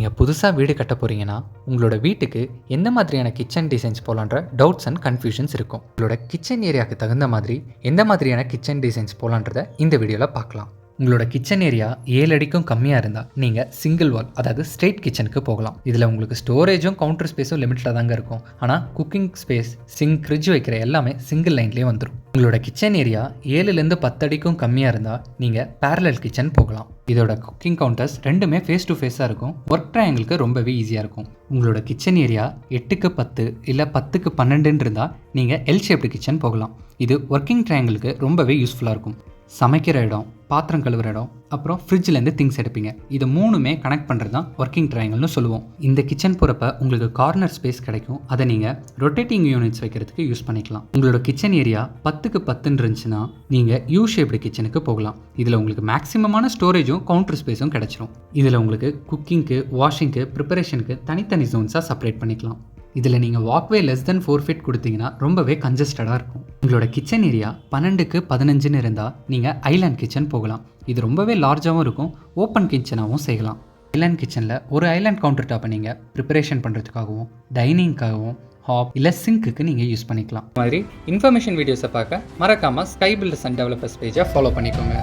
நீங்கள் புதுசாக வீடு கட்ட போகிறீங்கன்னா உங்களோட வீட்டுக்கு எந்த மாதிரியான கிச்சன் டிசைன்ஸ் போகலான்ற டவுட்ஸ் அண்ட் கன்ஃபியூஷன்ஸ் இருக்கும். உங்களோட கிச்சன் ஏரியாவுக்கு தகுந்த மாதிரி எந்த மாதிரியான கிச்சன் டிசைன்ஸ் போகலான்றத இந்த வீடியோவில் பார்க்கலாம். உங்களோட கிச்சன் ஏரியா ஏழு அடிக்கும் கம்மியாக இருந்தால் நீங்கள் சிங்கிள் வால் அதாவது ஸ்ட்ரெயிட் கிச்சனுக்கு போகலாம். இதில் உங்களுக்கு ஸ்டோரேஜும் கவுண்டர் ஸ்பேஸும் லிமிட்டில் தாங்க இருக்கும். ஆனால் குக்கிங் ஸ்பேஸ் சிங்க் ஃப்ரிட்ஜ் வைக்கிற எல்லாமே சிங்கிள் லைன்லேயே வந்துடும் உங்களோட கிச்சன் ஏரியா ஏழுலேருந்து பத்து அடிக்கும் கம்மியாக இருந்தால் நீங்கள் பேரலல் கிச்சன் போகலாம். இதோட குக்கிங் கவுண்டர்ஸ் ரெண்டுமே ஃபேஸ் டு ஃபேஸாக இருக்கும். ஒர்க் ட்ரையாங்கிளுக்கு ரொம்பவே ஈஸியாக இருக்கும். உங்களோட கிச்சன் ஏரியா எட்டுக்கு பத்து இல்லை பத்துக்கு பன்னெண்டுன்னு இருந்தால் நீங்கள் எல் ஷேப்டு கிச்சன் போகலாம். இது ஒர்க்கிங் ட்ரையாங்கிளுக்கு ரொம்பவே யூஸ்ஃபுல்லாக இருக்கும். சமைக்கிற இடம் பாத்திரம் கழுவுற இடம் அப்புறம் ஃப்ரிட்ஜ்லேருந்து திங்ஸ் எடுப்பீங்க. இது மூணுமே கனெக்ட் பண்ணுறது தான் ஒர்க்கிங் ட்ரையாங்கல்னு சொல்லுவோம். இந்த கிச்சன் போகிறப்ப உங்களுக்கு கார்னர் ஸ்பேஸ் கிடைக்கும். அதை நீங்கள் ரொட்டேட்டிங் யூனிட்ஸ் வைக்கிறதுக்கு யூஸ் பண்ணிக்கலாம். உங்களோட கிச்சன் ஏரியா பத்துக்கு பத்துன்னு இருந்துச்சுன்னா நீங்கள் யூ ஷேப்டு கிச்சனுக்கு போகலாம். இதில் உங்களுக்கு மேக்ஸிமமான ஸ்டோரேஜும் கவுண்டர் ஸ்பேஸும் கிடச்சிரும். இதில் உங்களுக்கு குக்கிங்க்கு வாஷிங்க்கு ப்ரிப்பரேஷனுக்கு தனித்தனி ஜோன்ஸாக செப்பரேட் பண்ணிக்கலாம். இதில் நீங்கள் walkway less than four feet கொடுத்தீங்கன்னா ரொம்பவே கன்ஜஸ்டடாக இருக்கும். உங்களோட கிச்சன் ஏரியா பன்னெண்டுக்கு பதினஞ்சுன்னு இருந்தால் நீங்கள் ஐலாண்ட் கிச்சன் போகலாம். இது ரொம்பவே லார்ஜாகவும் இருக்கும் ஓப்பன் கிச்சனாகவும் செய்யலாம். ஐலாண்ட் கிச்சனில் ஒரு ஐலாண்ட் கவுண்டர் டாப்பை நீங்கள் ப்ரிப்பரேஷன் பண்ணுறதுக்காகவும் டைனிங்க்காகவும் ஹாப் இல்லை சிங்க்குக்கு நீங்கள் யூஸ் பண்ணிக்கலாம். மாதிரி இன்ஃபர்மேஷன் வீடியோஸை பார்க்க மறக்காமல் ஸ்கை பில்டர்ஸ் அண்ட் டெவலப்பர்ஸ் பேஜை ஃபாலோ பண்ணிக்கோங்க.